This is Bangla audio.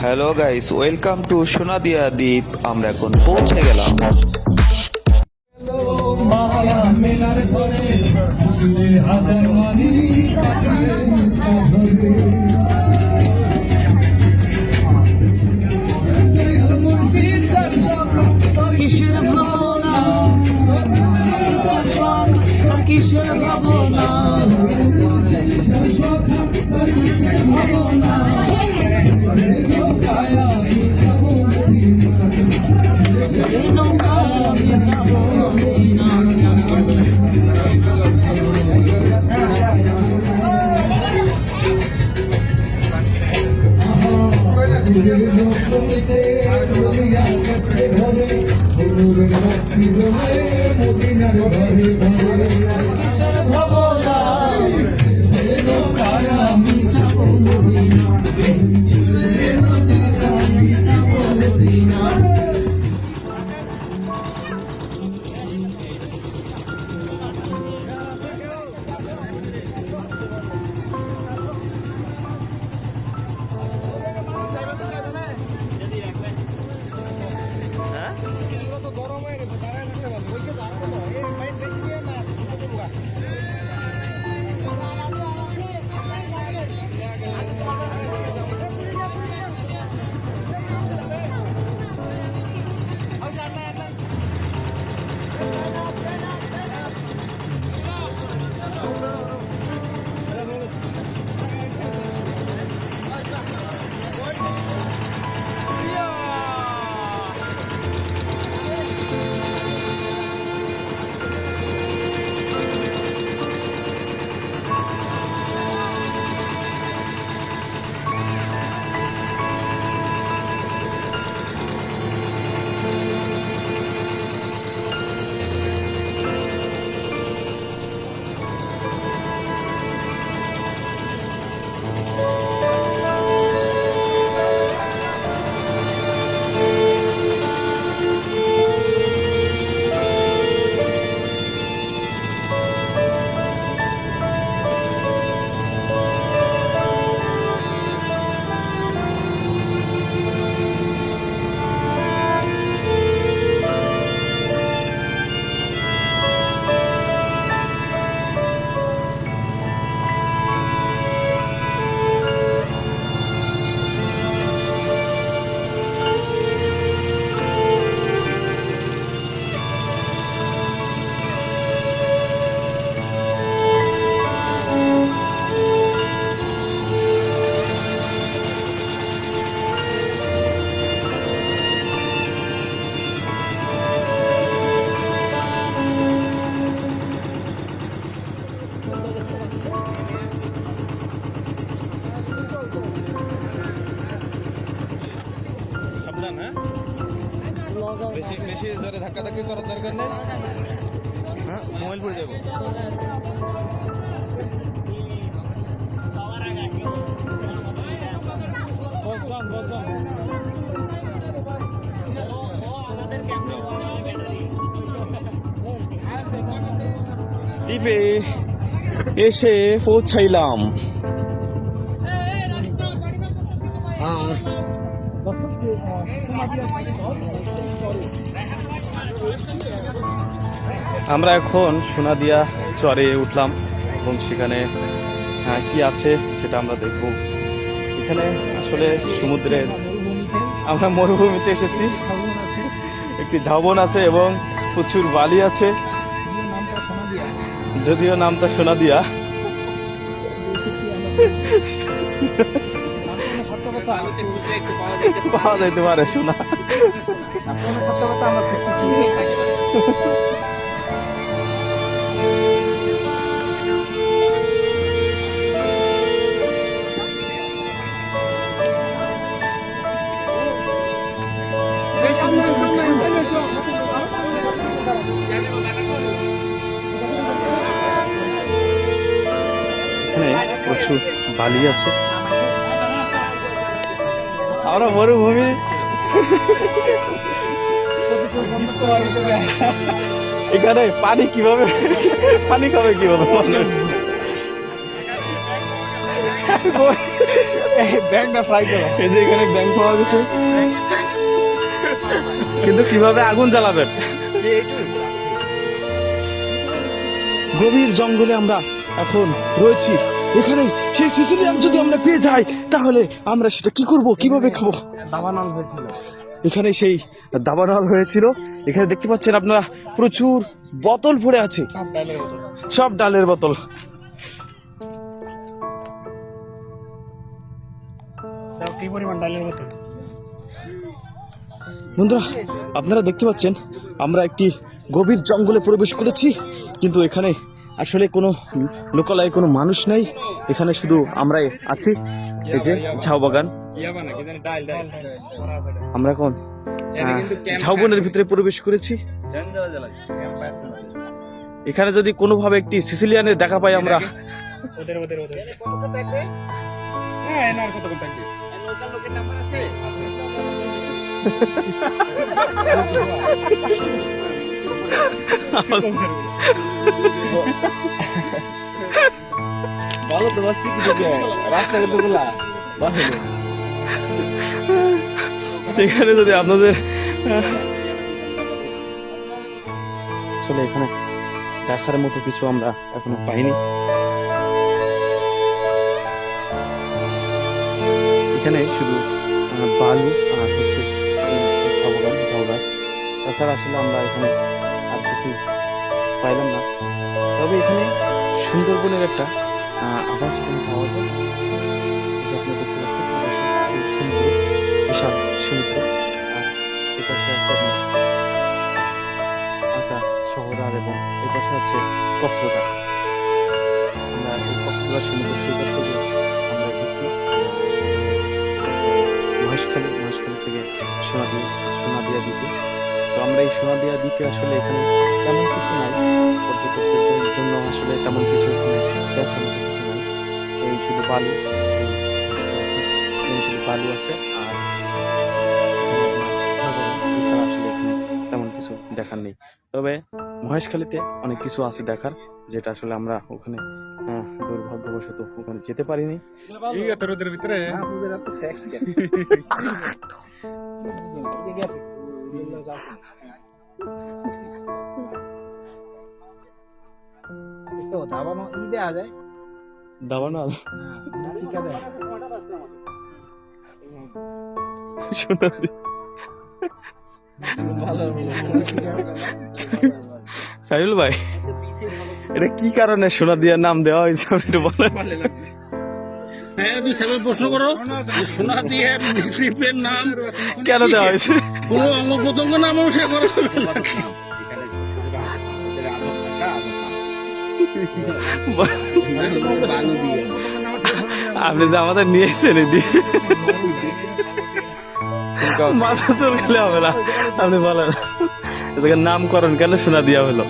Hello guys welcome to Sonadia দ্বীপ আমরা এখন পৌঁছে গেলাম। মেলার ঘরে ভাবনা আমি যাব মদিনা বেশি বেশি জোরে ধাক্কা ধাক্কি করার দরকার নেই। হ্যাঁ মোবাইল পড়ে যাব। বলছান বলছান দ্বীপে এসে পৌঁছাইলাম। আমরা এখন সোনাদিয়া চরে উঠলাম এবং সেখানে হ্যাঁ, কি আছে সেটা আমরা দেখব। এখানে আসলে সমুদ্রের আমরা মরুভূমিতে এসেছি। একটি ঝাবন আছে এবং প্রচুর বালি আছে। যদিও নামটা শোনা দিয়া পাওয়া যাইতে শোনা। এখানে প্রচুর বালি আছে। আমরা মরুভূমি এখানে পানি কীভাবে পানি খাবে কীভাবে? মানুষ ব্যাংকটা ফ্রাই করো। এই যে এখানে ব্যাংক পাওয়া গেছে। কিন্তু কীভাবে আগুন জ্বালাবেন? গভীর জঙ্গলে আমরা এখন রয়েছি। এখানে সেই সিসিলিয়াম যদি আমরা পেয়ে যাই তাহলে আমরা সেটা কি করব? কীভাবে খাব? দাবানল হয়েছিল। এখানে সেই দাবানল হয়েছিল। এখানে দেখতে পাচ্ছেন আপনারা প্রচুর বোতল পড়ে আছে। সব ডালের বোতল। কি পরিমাণ ডালের মতো বন্ধুরা আপনারা দেখতে পাচ্ছেন আমরা একটি গভীর জঙ্গলে প্রবেশ করেছি কিন্তু এখানে আসলে কোনো লোকালয়ে কোনো মানুষ নেই। এখানে শুধু আমরাই আছি। এই যে ঝাউ বাগান। আমরা এখন ঝাউবনের ভিতরে প্রবেশ করেছি। এখানে যদি কোনোভাবে একটি সিসিলিয়ানের দেখা পাই আমরা। ওদের ওদের ওদের। হ্যাঁ এনার কত কত থাকবে? লোকাল লোকের নাম্বার আছে? ভালো তো, বাস এখানে যদি আপনাদের আসলে এখানে দেখার মতো কিছু আমরা এখনও পাইনি। এখানে শুধু বালু আর হচ্ছে ঝাউগাছ তাছাড়া আসলে আমরা এখানে আর পাইলাম না। তবে এখানে সুন্দরবনের একটা আভাস এখানে পাওয়া যায়। দেখতে বিশাল শহর আমরা মহেশখালী মহেশখালী থেকে সোনাদিয়া সোনাদিয়া দ্বীপে তো আমরা এই সোনাদিয়া দ্বীপে আসলে এখানে তেমন কিছু নাই। পর্যটকদের জন্য আসলে তেমন কিছু এখানে দেখার মতো কিছু নাই। এই শুধু বালু এই শুধু বালু আছে আর আসলে এখানে তেমন কিছু দেখার নেই। তবে মহেশখালীতে অনেক কিছু আছে দেখার যেটা আসলে আমরা ওখানে আহ, দুর্ভাগ্যবশত ওখানে যেতে পারিনি। এই এত রোদের ভিতরে তো দাবানো ই দেয়া যায় সোনাদি সাইল ভাই, এটা কি কারণে সোনা দিয়ার নাম দেওয়া হয়েছে? একটু বলেন। হ্যাঁ তুমি সেভাবে প্রশ্ন করো। সোনা দিয়ে শিল্পের নাম কেন দেওয়া হয়েছে? কোনো অঙ্গ প্রত্যঙ্গ নামও সে করা যাবে না। আপনি যে আমাদের নিয়ে এসেছেন এদিকে মাথা চুল খেলে হবে না। আপনি বলেন। এটাকে নামকরণ কেন শোনা দিয়া হলো?